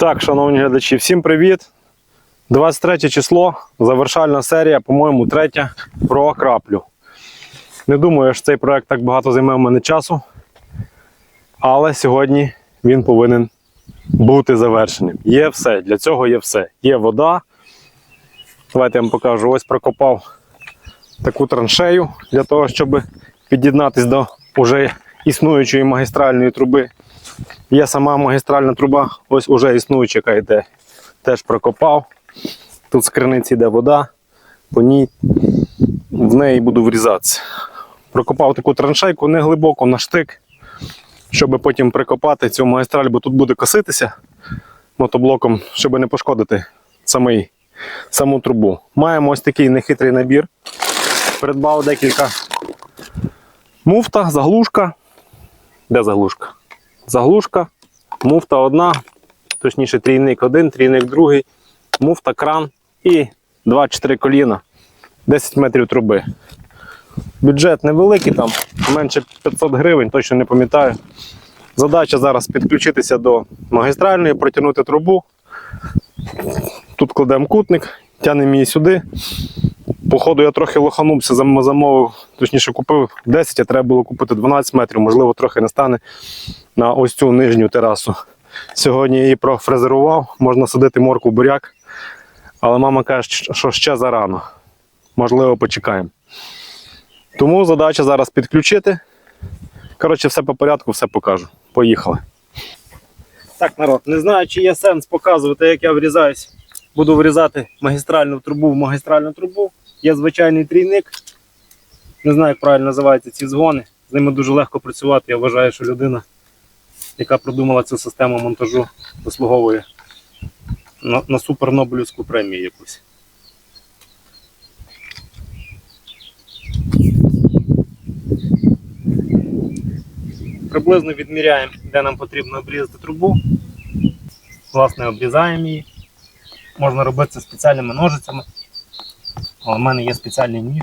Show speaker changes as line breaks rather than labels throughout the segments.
Так, шановні глядачі, всім привіт. 23 число, завершальна серія, по-моєму, третя про краплю. Не думаю, що цей проект так багато займе в мене часу. Але сьогодні він повинен бути завершеним. Є все, для цього є все. Є вода. Давайте я вам покажу. Ось прокопав таку траншею для того, щоб під'єднатися до вже існуючої магістральної труби. Є сама магістральна труба, ось уже існуюча, яка йде. Теж прокопав. Тут з криниці йде вода, по ній в неї буду врізатися. Прокопав таку траншейку не глибоко на штик, щоб потім прикопати цю магістраль, бо тут буде коситися мотоблоком, щоб не пошкодити самий, саму трубу. Маємо ось такий нехитрий набір. Придбав декілька муфта, заглушка. Де заглушка? Заглушка, муфта одна, точніше трійник один, трійник другий, муфта, кран і 2-4 коліна, 10 метрів труби. Бюджет невеликий, там менше 500 гривень, точно не пам'ятаю. Задача зараз підключитися до магістральної, протягнути трубу. Тут кладемо кутник, тягнемо її сюди. Походу, я трохи лоханувся, замовив, точніше купив 10, а треба було купити 12 метрів, можливо, трохи не стане на ось цю нижню терасу. Сьогодні я її профрезерував, можна садити морку буряк, але мама каже, що ще зарано. Можливо, почекаємо. Тому задача зараз підключити. Коротше, все по порядку, все покажу. Поїхали. Так, народ, не знаю, чи є сенс показувати, як я врізаюсь. Буду врізати магістральну трубу в магістральну трубу. Є звичайний трійник. Не знаю, як правильно називаються ці згони. З ними дуже легко працювати. Я вважаю, що людина, яка продумала цю систему монтажу, заслуговує на, на супернобелівську премію якусь. Приблизно відміряємо, де нам потрібно обрізати трубу. Власне, обрізаємо її. Можна робити це спеціальними ножицями. В мене є спеціальний ніж.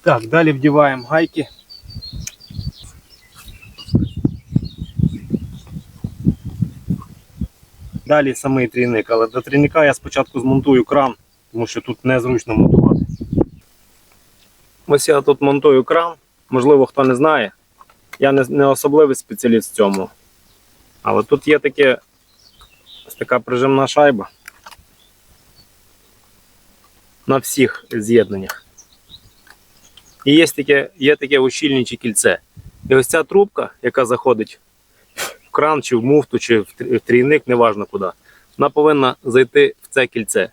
Так, далі вдіваємо гайки. Далі самий трійник, але до трійника я спочатку змонтую кран, тому що тут незручно монтувати. Ось я тут монтую кран. Можливо, хто не знає. Я не, не особливий спеціаліст в цьому. Але тут є таке, ось така прижимна шайба на всіх з'єднаннях. І є таке, є таке ущільнююче кільце. І ось ця трубка, яка заходить в кран, чи в муфту, чи в трійник, неважно куди, вона повинна зайти в це кільце.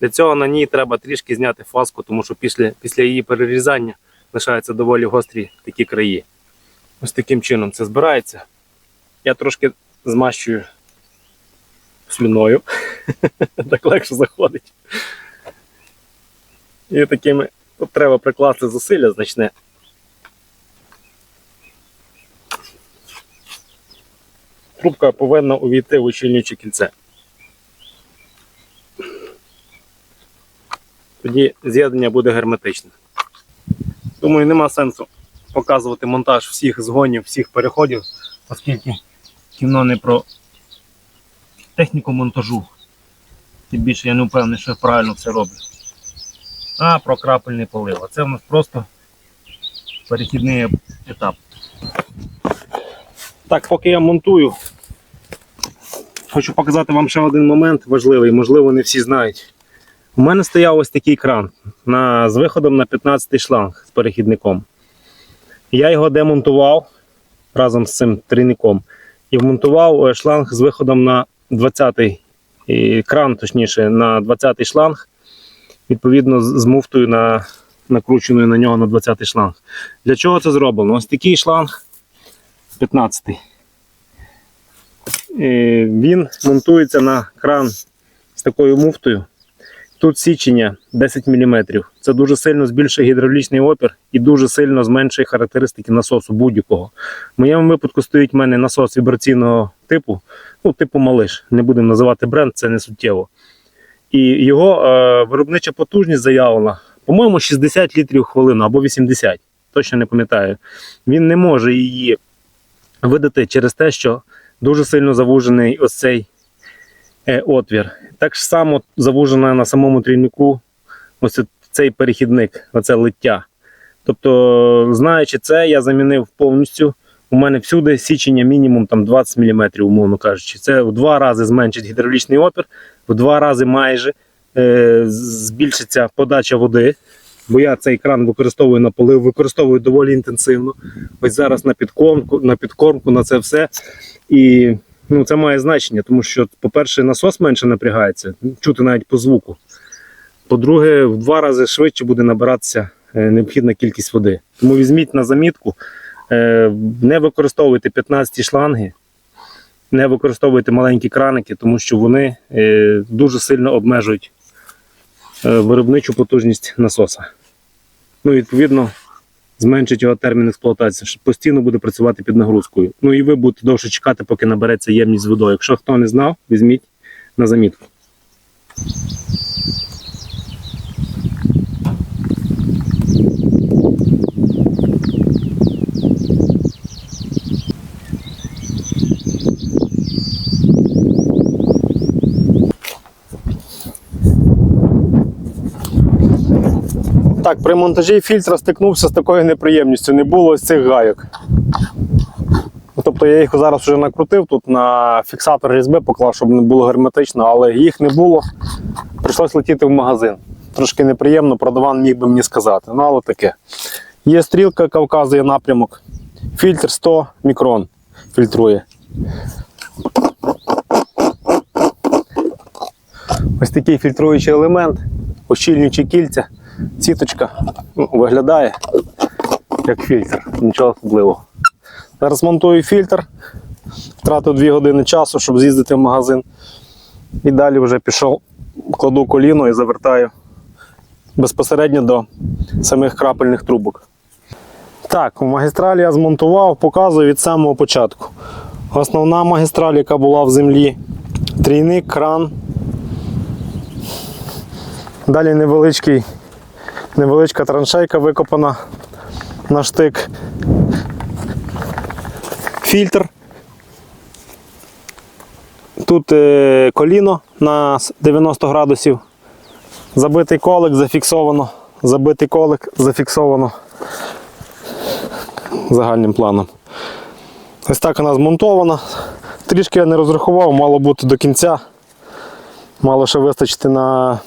Для цього на ній треба трішки зняти фаску, тому що після, після її перерізання лишаються доволі гострі такі краї. Ось таким чином це збирається. Я трошки змащую слюною. так легше заходить. І такими тут треба прикласти зусилля значне. Трубка повинна увійти в ущільнююче кільце. Тоді з'єднання буде герметичне. Думаю, нема сенсу показувати монтаж всіх згонів, всіх переходів, оскільки кіно не про техніку монтажу. Тим більше я не впевнений, що я правильно все роблю. А про крапельний полив. А це в нас просто перехідний етап. Так, поки я монтую, хочу показати вам ще один момент важливий, можливо, не всі знають. У мене стояв ось такий кран на, з виходом на 15 шланг з перехідником. Я його демонтував разом з цим трійником і вмонтував е, шланг з виходом на 20-й кран, точніше, на 20-й шланг, відповідно з муфтою на, накрученою на нього на 20-й шланг. Для чого це зроблено? Ось такий шланг 15-й. Е, Він монтується на кран з такою муфтою. Тут січення 10 мм. Це дуже сильно збільшує гідравлічний опір і дуже сильно зменшує характеристики насосу будь-якого. В моєму випадку стоїть в мене насос вібраційного типу, ну, типу малиш. Не будемо називати бренд, це не суттєво. І його е, виробнича потужність заявлена, по-моєму, 60 літрів хвилину або 80, точно не пам'ятаю. Він не може її видати через те, що дуже сильно завужений ось цей е, отвір. Так само завужена на самому трійнику ось цей перехідник, оце лиття. Тобто, знаючи це, я замінив повністю. У мене всюди січення мінімум там 20 мм, умовно кажучи. Це в два рази зменшить гідравлічний опір, в два рази майже е, збільшиться подача води. Бо я цей кран використовую на полив, використовую доволі інтенсивно. Ось зараз на підкормку, на підкормку, на це все. І ну, це має значення, тому що, по-перше, насос менше напрягається, чути навіть по звуку. По-друге, в два рази швидше буде набиратися е, необхідна кількість води. Тому візьміть на замітку, не використовуйте 15 шланги, не використовуйте маленькі краники, тому що вони е, дуже сильно обмежують е, виробничу потужність насоса. Ну, відповідно, зменшить його термін експлуатації, що постійно буде працювати під нагрузкою. Ну і ви будете довше чекати, поки набереться ємність з водою. Якщо хто не знав, візьміть на замітку. Так, при монтажі фільтра стикнувся з такою неприємністю. Не було ось цих гайок. Тобто я їх зараз вже накрутив тут на фіксатор різьби, поклав, щоб не було герметично, але їх не було. Прийшлось летіти в магазин. Трошки неприємно, продаван міг би мені сказати. Ну, але таке. Є стрілка, яка вказує напрямок. Фільтр 100 мікрон фільтрує. Ось такий фільтруючий елемент, ощільнюючі кільця, сіточка ну, виглядає як фільтр, нічого особливого. Зараз монтую фільтр, втратив 2 години часу, щоб з'їздити в магазин. І далі вже пішов, кладу коліно і завертаю безпосередньо до самих крапельних трубок. Так, у магістралі я змонтував, показую від самого початку. Основна магістраль, яка була в землі, трійник, кран. Далі невеличкий, невеличка траншейка викопана на штик. Фільтр. Тут е, коліно на 90 градусів. Забитий колик зафіксовано. Забитий колик зафіксовано загальним планом. Ось так вона змонтована. Трішки я не розрахував, мало бути до кінця. Мало ще вистачити на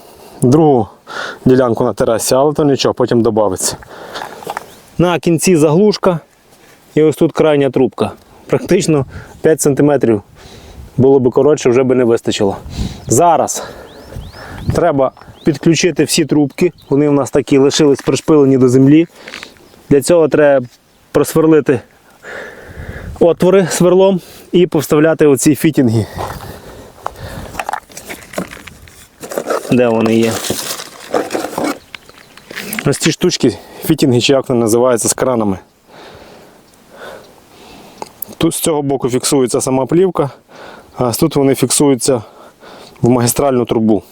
другу ділянку на терасі, але то нічого, потім додається. На кінці заглушка і ось тут крайня трубка. Практично 5 см. Було б коротше, вже би не вистачило. Зараз треба підключити всі трубки. Вони у нас такі лишились пришпилені до землі. Для цього треба просверлити отвори сверлом і повставляти оці фітінги. Де вони є? Ось ці штучки, фітінги, чи як вони називаються з кранами. Тут з цього боку фіксується сама плівка, а тут вони фіксуються в магістральну трубу.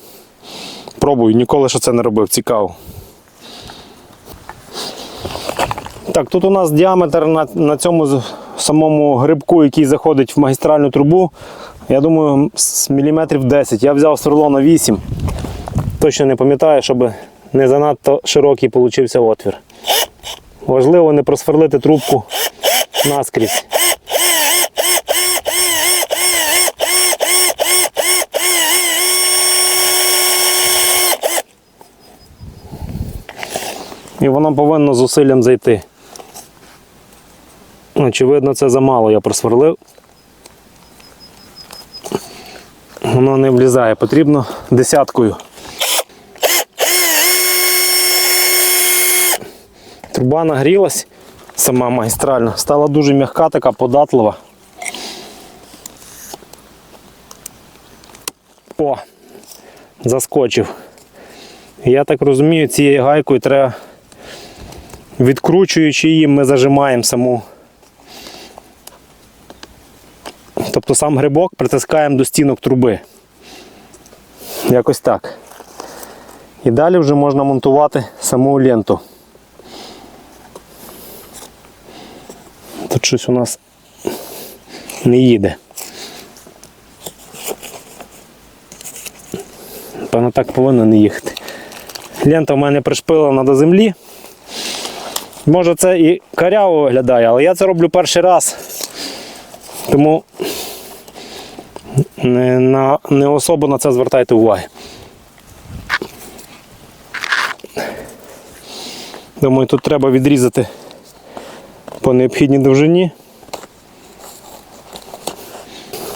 Пробую, ніколи ще це не робив, цікаво. Так, тут у нас діаметр на, на цьому самому грибку, який заходить в магістральну трубу, я думаю, з міліметрів 10. Я взяв сверло на 8. Точно не пам'ятаю, щоб не занадто широкий получився отвір. Важливо не просверлити трубку наскрізь. І воно повинно зусиллям зайти. Очевидно, це замало я просверлив. Воно не влізає, потрібно десяткою. Труба нагрілась, сама магістральна, стала дуже м'яка, така податлива. О, заскочив. Я так розумію, цією гайкою треба, відкручуючи її, ми зажимаємо саму. Тобто сам грибок притискаємо до стінок труби. Якось так. І далі вже можна монтувати саму ленту. Тут щось у нас не їде. Певно, так повинно не їхати. Лента в мене пришпилена до землі. Може це і каряво виглядає, але я це роблю перший раз. Тому не, на, не особо на це звертайте уваги. Думаю, тут треба відрізати по необхідній довжині.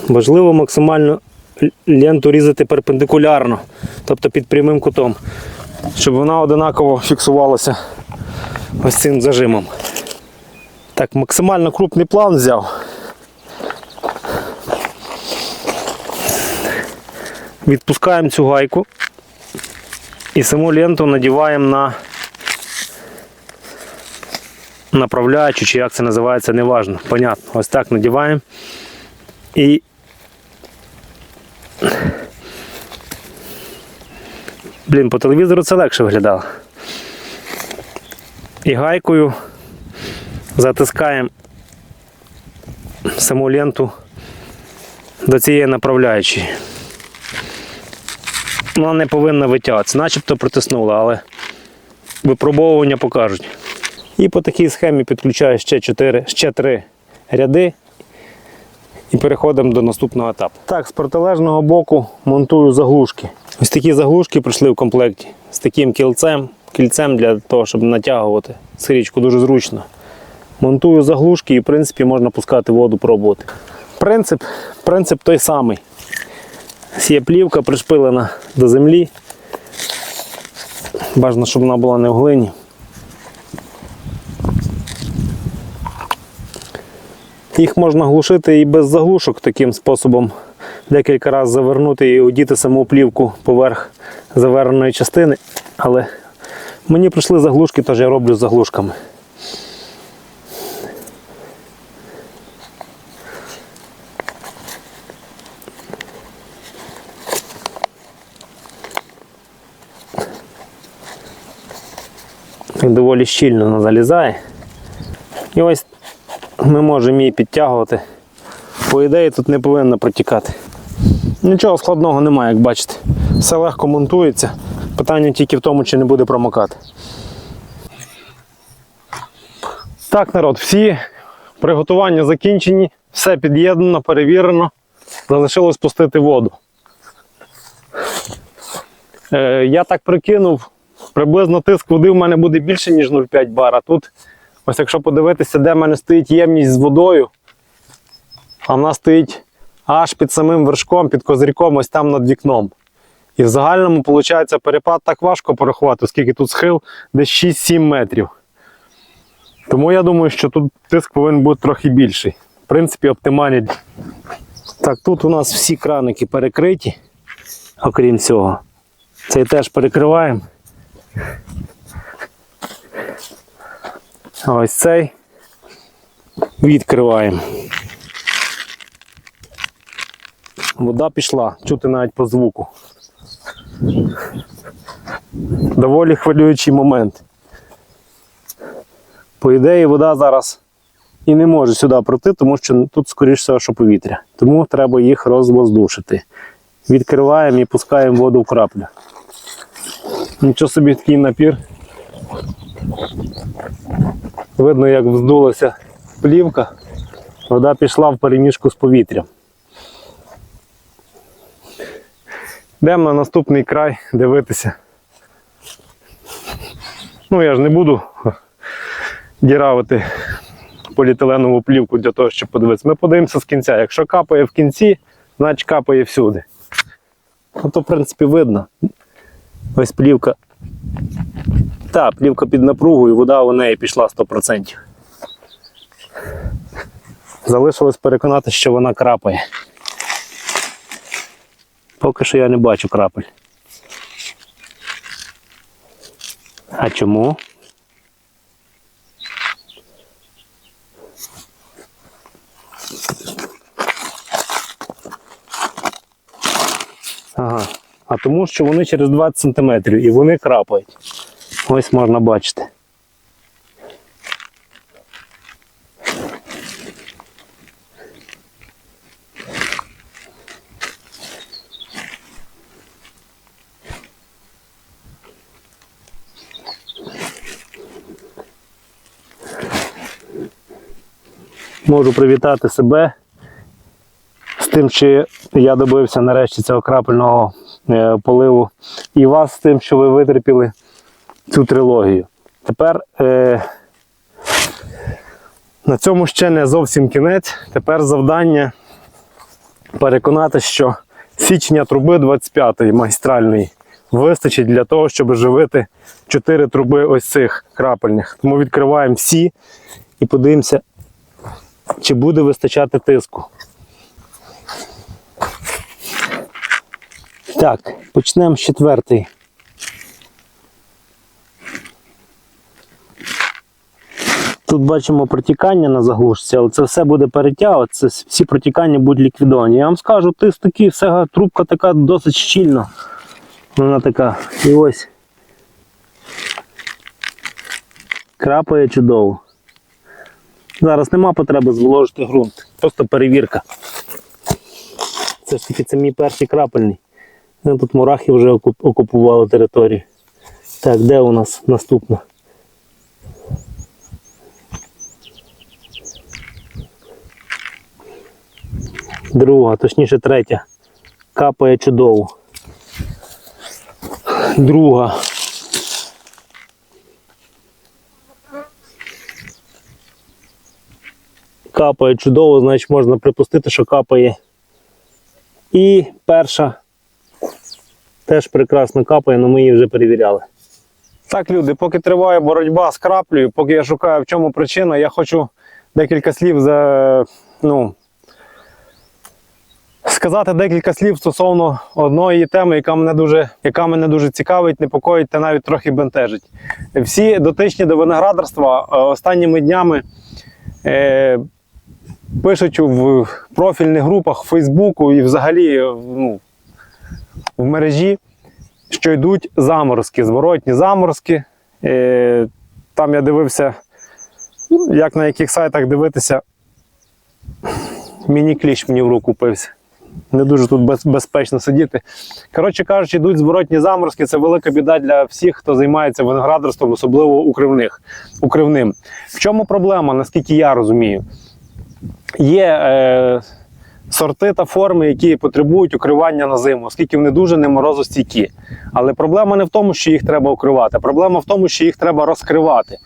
Важливо максимально ленту різати перпендикулярно, тобто під прямим кутом, щоб вона одинаково фіксувалася ось цим зажимом. Так, максимально крупний план взяв. Відпускаємо цю гайку і саму ленту надіваємо на направляючу, чи як це називається, неважно. Понятно. Ось так надіваємо. І Блін, по телевізору це легше виглядало. І гайкою затискаємо саму ленту до цієї направляючої. Вона не повинна витягатися, начебто притиснула, але випробовування покажуть. І по такій схемі підключаю ще 4, ще 3 ряди і переходимо до наступного етапу. Так, з протилежного боку монтую заглушки. Ось такі заглушки прийшли в комплекті з таким кільцем, кільцем для того, щоб натягувати сирічку дуже зручно. Монтую заглушки і в принципі можна пускати воду, пробувати. Принцип, принцип той самий. Є плівка пришпилена до землі. Бажано, щоб вона була не в глині. Їх можна глушити і без заглушок таким способом. Декілька разів завернути і одіти саму плівку поверх заверненої частини. Але мені прийшли заглушки, тож я роблю з заглушками. Доволі щільно залізає. І ось ми можемо її підтягувати. По ідеї тут не повинно протікати. Нічого складного немає, як бачите. Все легко монтується. Питання тільки в тому, чи не буде промокати. Так, народ, всі приготування закінчені, все під'єднано, перевірено. Залишилось пустити воду. Е, я так прикинув, приблизно тиск води в мене буде більше, ніж 0,5 бар. А тут, ось якщо подивитися, де в мене стоїть ємність з водою, а вона стоїть аж під самим вершком, під козирьком, ось там над вікном. І в загальному, виходить, перепад так важко порахувати, оскільки тут схил десь 6-7 метрів. Тому я думаю, що тут тиск повинен бути трохи більший. В принципі, оптимальний. Так, тут у нас всі краники перекриті, окрім цього. Цей теж перекриваємо. А ось цей відкриваємо. Вода пішла, чути навіть по звуку. Доволі хвилюючий момент. По ідеї, вода зараз і не може сюди пройти, тому що тут, скоріш всього, що повітря. Тому треба їх розвоздушити. Відкриваємо і пускаємо воду в краплю. Нічого собі такий напір. Видно, як вздулася плівка, вода пішла в переміжку з повітрям. Йдемо на наступний край дивитися. Ну, я ж не буду діравити поліетиленову плівку для того, щоб подивитися. Ми подивимося з кінця. Якщо капає в кінці, значить капає всюди. Ну, то, в принципі, видно. Ось плівка. Так, плівка під напругою, вода у неї пішла 100%. Залишилось переконати, що вона крапає. Поки що я не бачу крапель. А чому? тому що вони через 20 см і вони крапають. Ось можна бачити. Можу привітати себе з тим, чи я добився нарешті цього крапельного поливу, і вас з тим, що ви витерпіли цю трилогію. Тепер е, на цьому ще не зовсім кінець. Тепер завдання переконати, що січня труби 25-ї магістральної вистачить для того, щоб живити 4 труби ось цих крапельних. Тому відкриваємо всі і подивимося, чи буде вистачати тиску. Так, почнемо з четвертої. Тут бачимо протікання на заглушці, але це все буде перетягувати, це всі протікання будуть ліквідовані. Я вам скажу, тиск такий, все, трубка така досить щільна. Вона така. І ось. Крапає чудово. Зараз нема потреби зволожити ґрунт. Просто перевірка. Це ж таки це мій перший крапельний. Ну, Тут мурахи вже окупували територію. Так, де у нас наступна? Друга, точніше третя. Капає чудово. Друга. Капає чудово, значить можна припустити, що капає. І перша теж прекрасно капає, але ми її вже перевіряли. Так, люди, поки триває боротьба з краплею, поки я шукаю, в чому причина, я хочу декілька слів за, ну, сказати декілька слів стосовно одної теми, яка мене дуже, яка мене дуже цікавить, непокоїть та навіть трохи бентежить. Всі дотичні до виноградарства е, останніми днями е, пишуть в профільних групах Фейсбуку і взагалі ну, в мережі, що йдуть заморозки, зворотні заморозки. Е, там я дивився, як на яких сайтах дивитися. Міні-кліщ мені в руку пився. Не дуже тут без, безпечно сидіти. Коротше кажучи, йдуть зворотні заморозки. Це велика біда для всіх, хто займається виноградарством, особливо укривних, укривним. В чому проблема, наскільки я розумію? Є е, сорти та форми, які потребують укривання на зиму, оскільки вони дуже не морозостійкі. Але проблема не в тому, що їх треба укривати. Проблема в тому, що їх треба розкривати.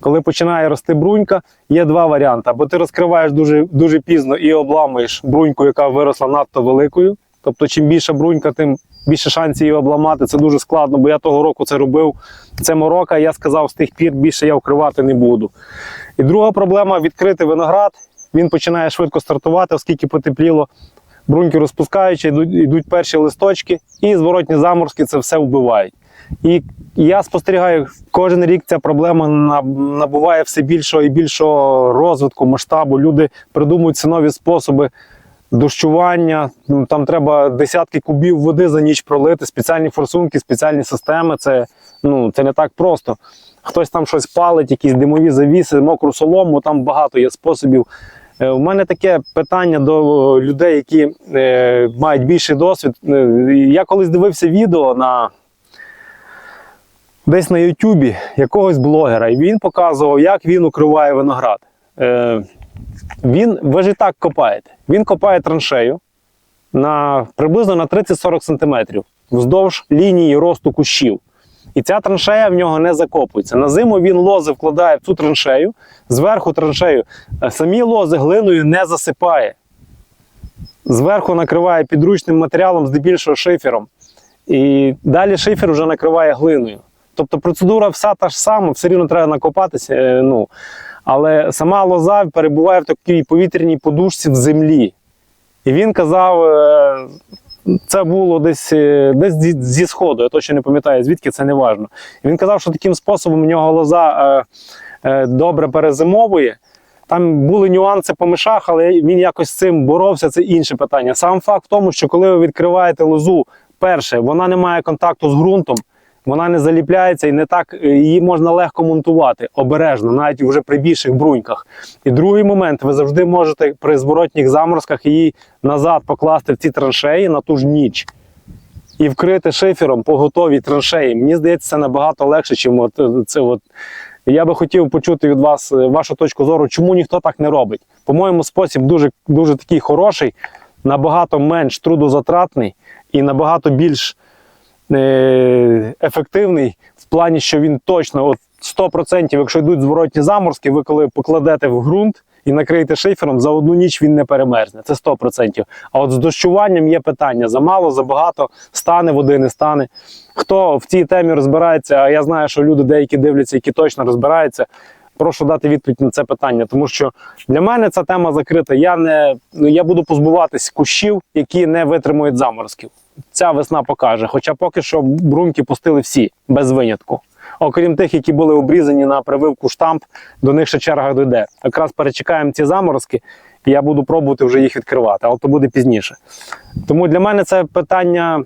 Коли починає рости брунька, є два варіанти. Або ти розкриваєш дуже, дуже пізно і обламуєш бруньку, яка виросла надто великою. Тобто, чим більше брунька, тим більше шансів її обламати. Це дуже складно, бо я того року це робив. Це морока. Я сказав, з тих пір більше я вкривати не буду. І друга проблема відкрити виноград. Він починає швидко стартувати, оскільки потепліло. Бруньки розпускаючи, йдуть, йдуть перші листочки, і зворотні заморозки це все вбивають. І я спостерігаю, кожен рік ця проблема набуває все більшого і більшого розвитку, масштабу. Люди придумують все нові способи дощування. Ну, Там треба десятки кубів води за ніч пролити, спеціальні форсунки, спеціальні системи. Це, ну, це не так просто. Хтось там щось палить, якісь димові завіси, мокру солому, там багато є способів. Е, У мене таке питання до людей, які е, мають більший досвід. Е, Я колись дивився відео на десь на Ютубі якогось блогера, і він показував, як він укриває виноград. Е, він, ви ж і так копаєте. Він копає траншею на приблизно на 30-40 см вздовж лінії росту кущів. І ця траншея в нього не закопується. На зиму він лози вкладає в цю траншею, зверху траншею е, самі лози глиною не засипає. Зверху накриває підручним матеріалом, здебільшого шифером. І далі шифер вже накриває глиною. Тобто процедура вся та ж сама, все рівно треба накопатися. е, Ну, але сама лоза перебуває в такій повітряній подушці в землі. І він казав, е, це було десь, е, десь зі, сходу, я точно не пам'ятаю, звідки це не важно. І він казав, що таким способом у нього лоза е, е, добре перезимовує. Там були нюанси по мишах, але він якось з цим боровся, це інше питання. Сам факт в тому, що коли ви відкриваєте лозу, перше, вона не має контакту з ґрунтом, вона не заліпляється і не так е, її можна легко монтувати обережно, навіть вже при більших бруньках. І другий момент, ви завжди можете при зворотніх заморозках її назад покласти в ці траншеї на ту ж ніч. І вкрити шифером по готовій траншеї. Мені здається, це набагато легше, ніж от, е, це от я би хотів почути від вас е, вашу точку зору, чому ніхто так не робить. По-моєму, спосіб дуже, дуже такий хороший, набагато менш трудозатратний і набагато більш ефективний в плані, що він точно от 100%, якщо йдуть зворотні заморозки, ви коли покладете в ґрунт і накриєте шифером, за одну ніч він не перемерзне. Це 100%. А от з дощуванням є питання: замало, забагато, стане води, не стане. Хто в цій темі розбирається, а я знаю, що люди деякі дивляться, які точно розбираються. Прошу дати відповідь на це питання, тому що для мене ця тема закрита. Я не ну я буду позбуватись кущів, які не витримують заморозків. Ця весна покаже. Хоча поки що бруньки пустили всі без винятку. Окрім тих, які були обрізані на прививку штамп, до них ще черга дойде. Якраз перечекаємо ці заморозки, і я буду пробувати вже їх відкривати, але то буде пізніше. Тому для мене це питання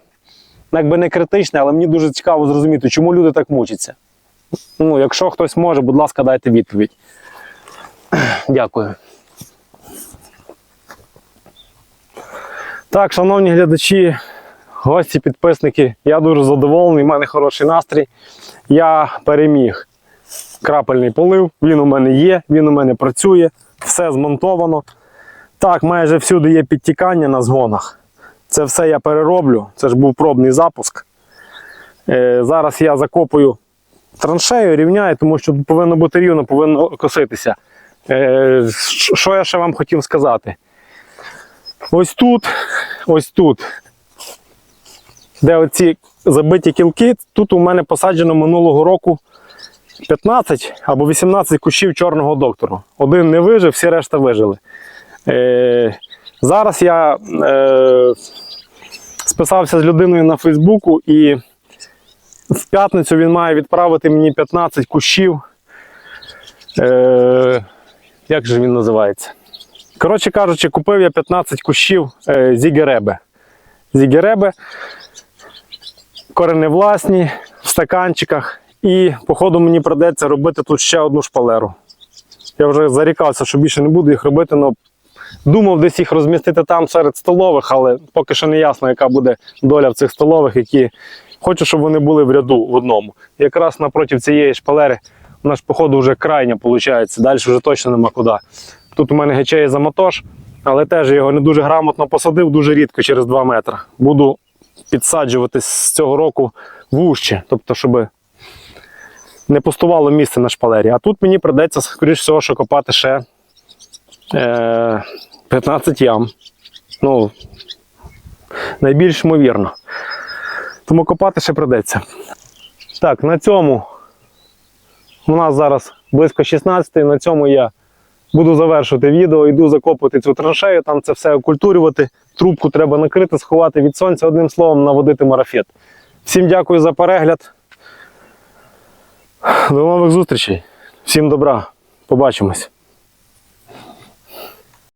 якби не критичне, але мені дуже цікаво зрозуміти, чому люди так мучаться. Ну, якщо хтось може, будь ласка, дайте відповідь. Дякую. Так, шановні глядачі, гості, підписники, я дуже задоволений, в мене хороший настрій. Я переміг крапельний полив, він у мене є, він у мене працює, все змонтовано. Так, майже всюди є підтікання на згонах. Це все я перероблю. Це ж був пробний запуск. Е, зараз я закопую траншею, рівняю, тому що повинно бути рівно, повинно коситися. Е, що я ще вам хотів сказати? Ось тут, ось тут, де оці забиті кілки, тут у мене посаджено минулого року 15 або 18 кущів чорного доктору. Один не вижив, всі решта вижили. Е, зараз я е, списався з людиною на Фейсбуку і в п'ятницю він має відправити мені 15 кущів. Е, як же він називається? Коротше кажучи, купив я 15 кущів е, зігеребе. Зігеребе, кореневласні, в стаканчиках. І, походу, мені придеться робити тут ще одну шпалеру. Я вже зарікався, що більше не буду їх робити, але думав десь їх розмістити там серед столових, але поки що не ясно, яка буде доля в цих столових, які хочу, щоб вони були в ряду в одному. Якраз напроти цієї шпалери вона ж, походу, вже крайня виходить. Далі вже точно нема куди. Тут у мене гечеє замотош, але теж я його не дуже грамотно посадив, дуже рідко через 2 метри. Буду підсаджувати з цього року вужче, тобто, щоб не пустувало місце на шпалері. А тут мені придеться, скоріш всього, що копати ще е, 15 ям. Ну, найбільш ймовірно. Тому копати ще придеться. Так, на цьому у нас зараз близько 16, на цьому я буду завершувати відео, йду закопувати цю траншею, там це все окультурювати. Трубку треба накрити, сховати від сонця, одним словом, наводити марафет. Всім дякую за перегляд. До нових зустрічей. Всім добра. Побачимось.